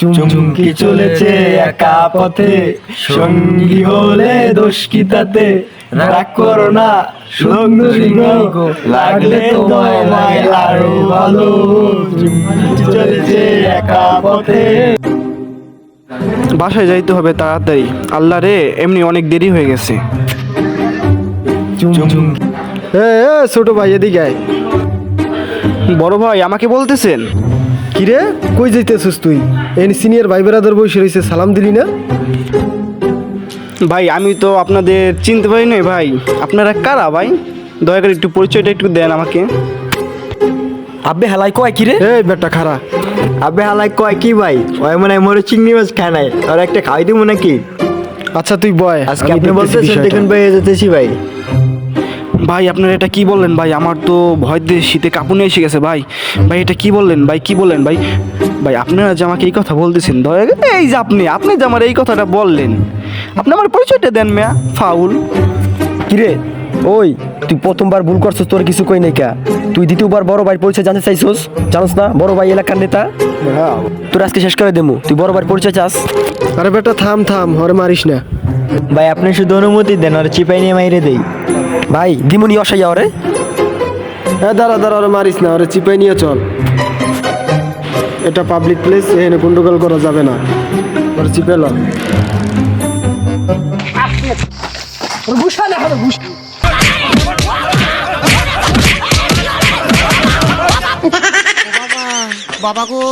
চুমকি চলেছে একা পথে সঙ্গী হলে দোষ কি তাতে? রাগ করো না সুন্দরী লাগলে তোমায় আরও ভালো। চুমকি চলেছে একা পথে। বাসায় যাইতে হবে তাড়াতাড়ি। আল্লাহ রে এমনি অনেক দেরি হয়ে গেছে। ছোট ভাই এদিকে বড় ভাই আমাকে বলতেছেন? কিরে? কই যাইতেছিস তুই? এন সিনিয়র ভাই বেড়াদের বসে রয়েছে সালাম দিলি না? ভাই আমি তো আপনাদের চিনতে পারি নাই ভাই। আপনারা কারা ভাই? দয়া করে একটু পরিচয়টা একটু দেন আমাকে। আব্বে হালাই কয় কি রে? এই বেটা খারা। আবে হালাই কয় কি ভাই? ওই মনে হয় মোরে চিংড়ি মাছ খায় নাই। আর একটা খাওয়াই দিব নাকি? আচ্ছা তুই বয় আজকে আপনি বলতেছেন। দেখুন ভাই যেতেছি ভাই। ভাই আপনারা এটা কি বললেন? ভাই আমার তো ভয় দিয়ে শীতে কাঁপুনে এসে গেছে ভাই। ভাই এটা কি বললেন? ভাই কি বললেন ভাই? ভাই আপনারা যে আমাকে এই কথা বলতেছেন দয়া করে- এই যে আপনি আপনি যে আমার এই কথাটা বললেন আপনি আমার পরিচয়টা দেন মেয়া ফাউল। কিরে? ওই তুই প্রথমবার ভুল করছিস তোর কিছু কই নাই কা? তুই দ্বিতীয়বার বড় ভাই পরিচয় জানতে চাইছস? জানোস না? বড় ভাই এলাকার নেতা? হ্যাঁ। তোর আজকে শেষ করে দেবো। তুই বড় ভাই পরিচয় চাস? আরে বেটা থাম থাম হরে মারিস না। ভাই আপনি শুধু অনুমতি দেন আর চিপাই নিয়ে মাইরে দেই। ভাই দিমুনি অসাইয়া ওরে। হ্যাঁ দাঁড়া দাঁড়া ওরে মারিস না ওরে চিপাই নিয়ে চল। এটা পাবলিক প্লেস এখানে গন্ডগোল করা যাবে না। ওরে চিপে ল। বাবা গো।